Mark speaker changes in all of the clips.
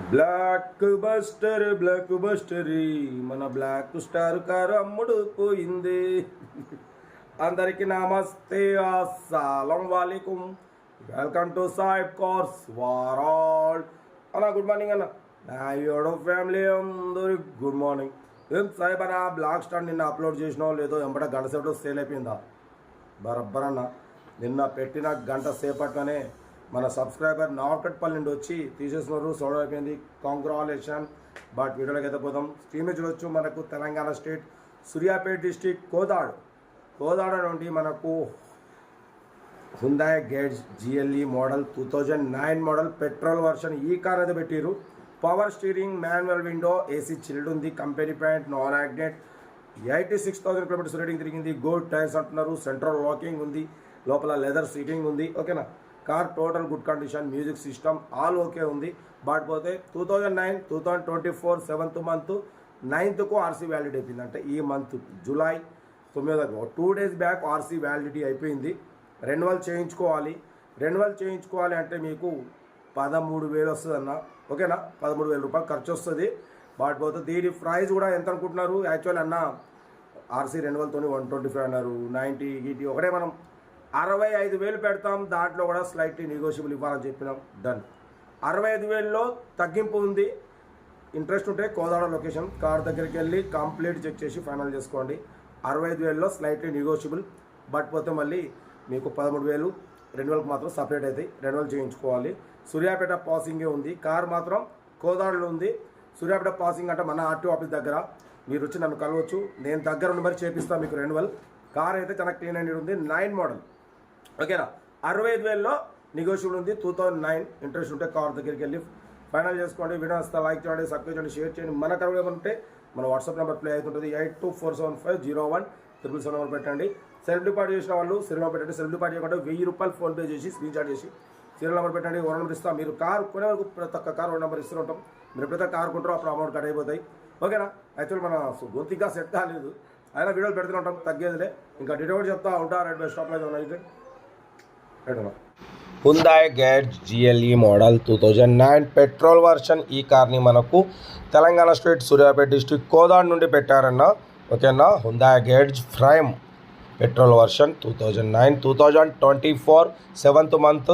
Speaker 1: Block buster blockbuster మన black star car అమ్ముడు పోయింది. అందరికీ నమస్తే అస్సలం వాలేకుం. వెల్కమ్ టు సాయిబ్ కార్స్ వారాల్ అన్న గుడ్ మార్నింగ్ అన్న. నా యోడో ఫ్యామిలీ అందరి గుడ్ మార్నింగ్ ఏం సాయిబ్ అన్న బ్లాక్ స్టార్ నిన్న అప్లోడ్ చేసినావు లేదో ఎంబట గంట సేపట్లో సేల్ అయిపోయిందా? బరబ్బర్ అన్న నిన్న పెట్టిన గంట సేపట్లోనే మన సబ్స్క్రైబర్ నార్కట్పల్లి నుండి వచ్చి తీసేసినారు సోడ అయిపోయింది. కాంగ్రాలేషన్ బట్ వీడియోలోకి అయితే పోదాం. స్క్రీన్ చూడొచ్చు మనకు తెలంగాణ స్టేట్ సూర్యాపేట డిస్టిక్ కోదాడు. కోదాడ నుండి మనకు Hyundai Getz GLE model two thousand nine model petrol version ఈ కార్ అయితే పెట్టిరు power steering manual window AC chilled ఉంది. Company paint non accident eighty six thousand kilometres reading తిరిగింది. గోల్డ్ టైర్స్ అంటున్నారు. సెంట్రల్ వాకింగ్ ఉంది. లోపల లెదర్ సీటింగ్ ఉంది. ఓకేనా car total good condition music system all okay ఉంది. బట్ పోతే two thousand nine two thousand twenty four seventh month నైన్త్కు RC valid అయిపోయింది అంటే ఈ మంత్ జూలై తొమ్మిదో two days back RC validity అయిపోయింది. రెన్యువల్ చేయించుకోవాలి. రెన్యువల్ చేయించుకోవాలి అంటే మీకు పదమూడు వేలు వస్తుంది అన్న ఓకేనా? పదమూడు వేల రూపాయలు ఖర్చు వస్తుంది బట్ పోతే దీని ప్రైస్ కూడా ఎంత అనుకుంటున్నారు? యాక్చువల్ అన్న ఆర్సీ రెన్యువల్తో వన్ ట్వంటీ ఫైవ్ అన్నారు. నైంటీ గీటీ ఒకటే మనం అరవై ఐదు వేలు పెడతాం దాంట్లో కూడా స్లైట్లీ నెగోషియబుల్ ఇవ్వాలని చెప్పినాం. డన్ అరవై ఐదు వేలలో తగ్గింపు ఉంది. ఇంట్రెస్ట్ ఉంటే కోదాడ లొకేషన్ కార్ దగ్గరికి వెళ్ళి కంప్లీట్ చెక్ చేసి ఫైనల్ చేసుకోండి. అరవై ఐదు వేలలో స్లైట్లీ నెగోషియబుల్ బట్ పోతే మళ్ళీ మీకు పదమూడు వేలు రెన్యువల్కి మాత్రం సపరేట్ అవుతాయి రెన్యువల్ చేయించుకోవాలి. సూర్యాపేట పాసింగే ఉంది. కార్ మాత్రం కోదాడలో ఉంది. సూర్యాపేట పాసింగ్ అంటే మన ఆర్టీ ఆఫీస్ దగ్గర. మీరు వచ్చి నన్ను కలవచ్చు. నేను దగ్గర ఉండి మరి చేపిస్తాను మీకు రెన్యువల్ కార్ అయితే చాలా క్లీన్ అండ్ ఉంది. Nine model. ఓకేనా? అరవై ఐదు వేలలో నెగోషియబుల్ ఉంది. టూ థౌసండ్ నైన్ ఇంట్రెస్ట్ ఉంటే కార్ దగ్గరికి వెళ్ళి ఫైనల్ చేసుకోండి. వీడియో వస్తే లైక్ చేయండి సబ్స్క్రైబ్ చేయండి షేర్ చేయండి. మన కరువు ఉంటే మన వాట్సాప్ నెంబర్ ప్లే అవుతుంటుంది. Eight two four seven five zero one triple seven number పెట్టండి. సెల్ఫ్ డిపాజిట్ చేసిన వాళ్ళు సీరియల్ నెంబర్ పెట్టండి. సెల్ఫ్ డిపార్ట్ చేయకుండా వెయ్యి రూపాయలు ఫోన్పే చేసి స్క్రీన్ షాట్ చేసి సీరియల్ నెంబర్ పెట్టండి. ఓ నెంబర్ ఇస్తాం. మీరు కార్ కొనే వరకు ప్రతి ఒక్క కార్ ఓ నెంబర్ ఇస్తూ ఉంటాం. మీరు ఎప్పుడైతే కార్ కొంటారో అప్పుడు అమౌంట్ కట్ అయిపోతాయి. ఓకేనా? యాక్చువల్ మన గొంతిగా సెట్ కాలేదు. అయినా వీడియోలు పెడుతూ ఉంటాం. తగ్గేదిలే. ఇంకా డీటెయిల్ చెప్తా ఉంటా. రెడ్ బస్ స్టాప్లో ఏదైనా అయితే Hyundai Getz GLE model two thousand nine petrol version ఈ కార్ని మనకు తెలంగాణ స్టేట్ సూర్యాపేట డిస్టిక్ కోదాడ్ నుండి పెట్టారన్న ఓకేనా? Hyundai Getz prime petrol version two thousand nine two thousand twenty four seventh month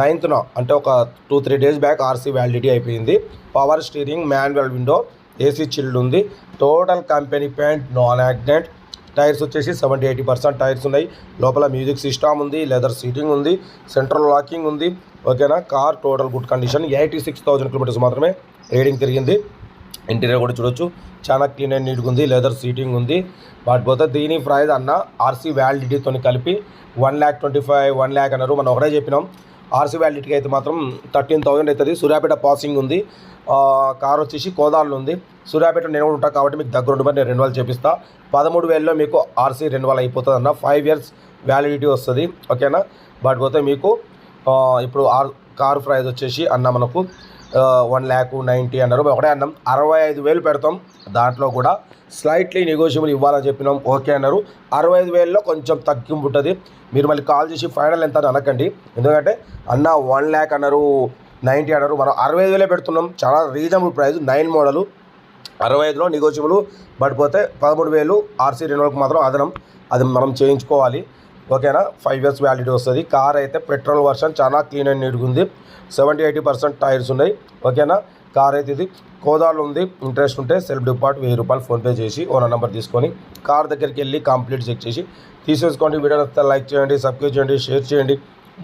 Speaker 1: నైన్త్న అంటే ఒక two three days back RC validity అయిపోయింది. Power steering manual window AC chilled ఉంది. Total company paint non accident tyres వచ్చేసి seventy eighty percent tyres ఉన్నాయి. లోపల music system ఉంది leather seating ఉంది central locking ఉంది. ఓకేనా? Car total good condition. Eighty six thousand kilometres మాత్రమే రీడింగ్ తిరిగింది. ఇంటీరియర్ కూడా చూడొచ్చు. చాలా క్లీన్ అండ్ నీట్గా ఉంది. లెదర్ సీటింగ్ ఉంది. కాకపోతే పోతే దీని ప్రైజ్ అన్న ఆర్సీ వ్యాలిడిటీతో కలిపి one lakh twenty five one lakh అన్నారు. మనం ఒకటే చెప్పినాం. ఆర్సీ వ్యాలిటీకి అయితే మాత్రం థర్టీన్ థౌసండ్ అవుతుంది. సూర్యాపేట పాసింగ్ ఉంది. కార్ వచ్చేసి కోదాళ్ళు ఉంది. సూర్యాపేట నేను కూడా ఉంటా కాబట్టి మీకు దగ్గర ఉండి మరి నేను రెన్యువల్ చేపిస్తా. పదమూడు వేలలో మీకు ఆర్సీ రెన్యువల్ అయిపోతుంది అన్న ఫైవ్ ఇయర్స్ వ్యాలిడిటీ వస్తుంది. ఓకేనా? బట్ పోతే మీకు ఇప్పుడు ఆర్ కార్ ప్రైస్ వచ్చేసి అన్న మనకు వన్ ల్యాక్ నైంటీ అన్నారు. మేము ఒకటే అన్నాం. అరవై ఐదు వేలు పెడతాం. దాంట్లో కూడా స్లైట్లీ నెగోషియబుల్ ఇవ్వాలని చెప్పినాం. ఓకే అన్నారు. అరవై ఐదు వేలలో కొంచెం తగ్గింపు ఉంటుంది. మీరు మళ్ళీ కాల్ చేసి ఫైనల్ ఎంత అని అనకండి ఎందుకంటే అన్న వన్ ల్యాక్ అన్నారు నైంటీ అన్నారు. మనం అరవై ఐదు వేలే పెడుతున్నాం. చాలా రీజనబుల్ ప్రైస్ నైన్ మోడలు అరవై ఐదులో నెగోషియబుల్ పడిపోతే పదమూడు వేలు ఆర్సీ రెన్యువల్కి మాత్రం అదనం. అది మనం చేయించుకోవాలి. ఓకేనా? ఫైవ్ ఇయర్స్ వ్యాలిడిటీ వస్తుంది. కార్ అయితే పెట్రోల్ వర్షన్ చాలా క్లీన్ అండ్ నీట్గా ఉంది. సెవెంటీ ఎయిటీ పర్సెంట్ టైర్స్ ఉన్నాయి. ఓకేనా? కార్ అయితే ఇది కోదాలు ఉంది. ఇంట్రెస్ట్ ఉంటే సెల్ఫ్ డిపార్ట్ వెయ్యి రూపాయలు ఫోన్పే చేసి ఓనర్ నెంబర్ తీసుకొని కార్ దగ్గరికి వెళ్ళి కంప్లీట్ చెక్ చేసి తీసేసుకోండి. వీడియో నచ్చితే లైక్ చేయండి సబ్స్క్రైబ్ చేయండి షేర్ చేయండి.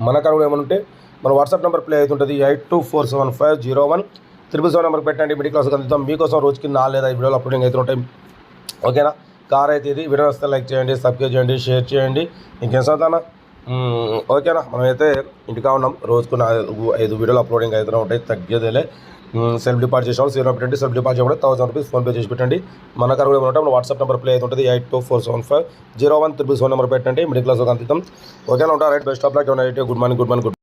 Speaker 1: మన కార్ కూడా ఏమైనా ఉంటే మన వాట్సాప్ నెంబర్ ప్లే అవుతుంటుంది. Eight two four seven five zero one triple seven number పెట్టండి. మిడిల్ క్లాస్కి అందుతాం. మీకోసం రోజుకి నాలుగు లేదా ఈ వీడియోలు అప్లోడింగ్ అవుతుంటాయి. ఓకేనా? కార్ అయితే ఇది వీడియో వస్తే లైక్ చేయండి సబ్స్క్రైబ్ చేయండి షేర్ చేయండి. ఇంకేం చదువుతానా ఓకేనా? మనమైతే ఇంటికా ఉన్నాం. రోజుకు నాలుగు ఐదు వీడియోలు అప్లోడింగ్ అవుతూనే ఉంటాయి తగ్గేదేలే. సెల్ఫ్ డిపాజిట్ చేసాం సీరో పెట్టండి. సెల్ఫ్ డిపాజిట్ కూడా థౌసండ్ రూపీస్ ఫోన్పే చేసి పెట్టండి. మన కార్ కూడా ఉంటాం వాట్సాప్ నెంబర్ ప్లే అవుతుంటుంది. Eight two four seven five zero one triple seven number పెట్టండి. మిడిల్ క్లాస్ అందిద్దాం. ఓకేనా ఉంటారు right best of luck good morning good morning good